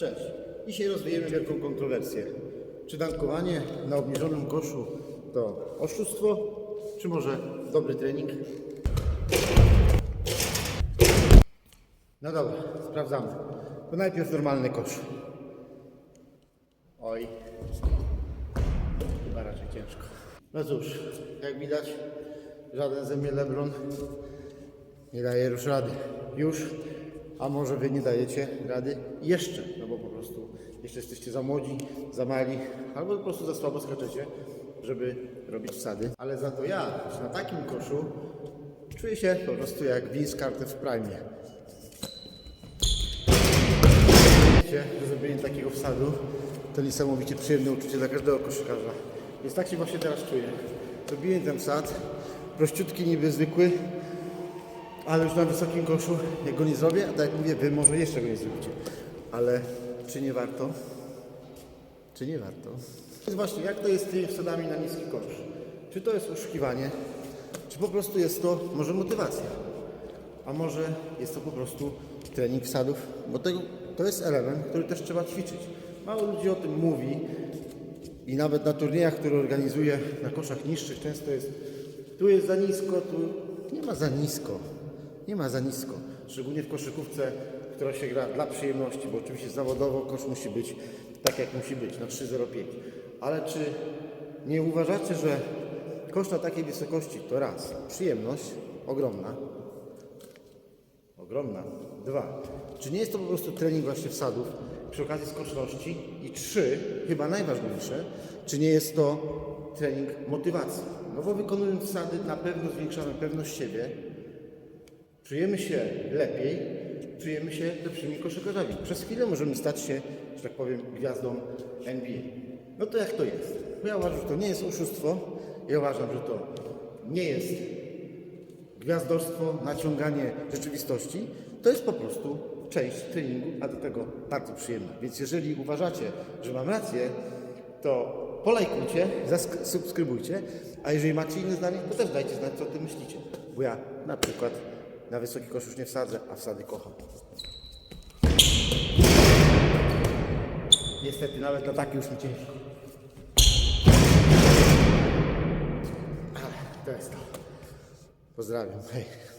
Cześć. Dzisiaj rozwijemy wielką kontrowersję. Czy dankowanie na obniżonym koszu to oszustwo, czy może dobry trening? No dobra, sprawdzamy. To najpierw normalny kosz. Oj, chyba raczej ciężko. No cóż, jak widać, żaden ze mnie Lebron nie daje już rady. Już, a może wy nie dajecie rady jeszcze, no bo po prostu jeszcze jesteście za młodzi, za mali, albo po prostu za słabo skaczecie, żeby robić wsady. Ale za to ja na takim koszu czuję się po prostu jak Vince Carter w prime. Wiecie, że zrobienie takiego wsadu to niesamowicie przyjemne uczucie dla każdego koszykarza. Więc tak się właśnie teraz czuję. Zrobiłem ten wsad, prościutki, niby zwykły, ale już na wysokim koszu, jak go nie zrobię, a tak jak mówię, wy może jeszcze go nie zrobicie. Ale czy nie warto? Czy nie warto? Więc właśnie, jak to jest z tymi wsadami na niski kosz? Czy to jest oszukiwanie? Czy po prostu jest to może motywacja? A może jest to po prostu trening wsadów? Bo to jest element, który też trzeba ćwiczyć. Mało ludzi o tym mówi i nawet na turniejach, które organizuję na koszach niższych często jest tu jest za nisko, tu nie ma za nisko. Nie ma za nisko. Szczególnie w koszykówce, która się gra dla przyjemności, bo oczywiście zawodowo kosz musi być tak jak musi być, na 3,05. Ale czy nie uważacie, że kosz na takiej wysokości to raz, przyjemność ogromna, ogromna. Dwa. Czy nie jest to po prostu trening właśnie wsadów przy okazji skoczności? I trzy, chyba najważniejsze, czy nie jest to trening motywacji? No bo wykonując wsady na pewno zwiększamy pewność siebie, czujemy się lepiej, czujemy się lepszymi koszykarzami. Przez chwilę możemy stać się, że tak powiem, gwiazdą NBA. No to jak to jest? Ja uważam, że to nie jest oszustwo, ja uważam, że to nie jest gwiazdorstwo, naciąganie rzeczywistości, to jest po prostu część treningu, a do tego bardzo przyjemna. Więc jeżeli uważacie, że mam rację, to polajkujcie, zasubskrybujcie, a jeżeli macie inne zdanie, to też dajcie znać, co o tym myślicie. Bo ja na przykład na wysoki kosz już nie wsadzę, a wsady kocham. Niestety nawet na taki już mi ciężko. Ale to jest to. Pozdrawiam. Hej.